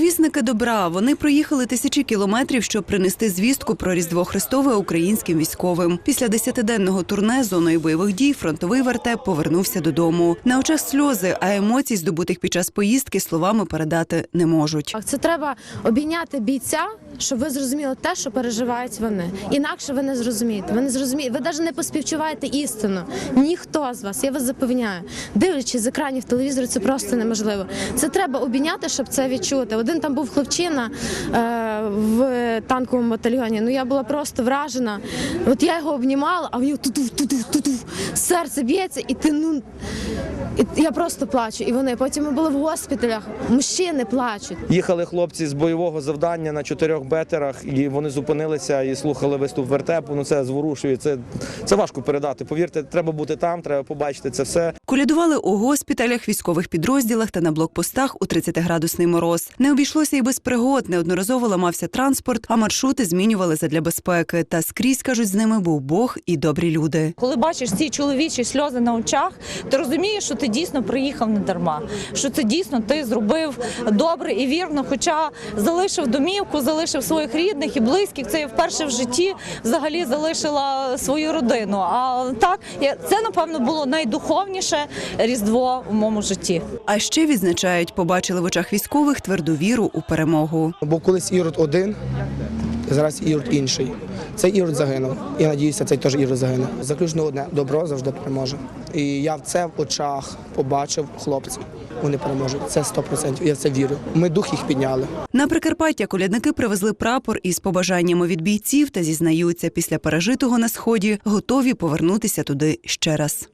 Провісники добра. Вони проїхали тисячі кілометрів, щоб принести звістку про Різдво Христове українським військовим. Після десятиденного турне зоною бойових дій фронтовий вертеп повернувся додому. На очах сльози, а емоцій, здобутих під час поїздки, словами передати не можуть. Це треба обійняти бійця, щоб ви зрозуміли те, що переживають вони. Інакше ви не зрозумієте. Ви не зрозумієте. Ви навіть не поспівчуваєте істину. Ніхто з вас, я вас запевняю. Дивлячись з екранів телевізору, це просто неможливо. Це треба обійняти, щоб це відчути. Один там був хлопчина е, в танковому батальйоні. Ну я була просто вражена. От я його обнімала, а в нього туду, серце б'ється, і ти ну. І я просто плачу. І вони потім ми були в госпіталях. Мужчини плачуть. Їхали хлопці з бойового завдання на чотирьох бетерах, і вони зупинилися і слухали виступ вертепу. Ну це зворушує. Це, це важко передати. Повірте, треба бути там, треба побачити це все. Колядували у госпіталях, військових підрозділах та на блокпостах у 30-градусний мороз. Не обійшлося і без пригод. Неодноразово ламався транспорт, а маршрути змінювали задля безпеки. Та скрізь кажуть, з ними був Бог і добрі люди. Коли бачиш ці чоловічі сльози на очах, ти розумієш, що ти дійсно приїхав не дарма, що це дійсно ти зробив добре і вірно. Хоча залишив домівку, залишив своїх рідних і близьких. Це я вперше в житті взагалі залишила свою родину. А так я- це напевно було найдуховніше різдво в моєму житті. А ще відзначають, побачили в очах військових тверду віру у перемогу. Бо колись Ірод один, зараз Ірод інший. Цей Ірод загинув. Я надіюся, цей теж Ірод загине. Заключно одне добро завжди переможе. І я в це в очах побачив хлопців. Вони переможуть. Це 100%. Я це вірю. Ми дух їх підняли. На Прикарпаття колядники привезли прапор із побажаннями від бійців та зізнаються, після пережитого на сході готові повернутися туди ще раз.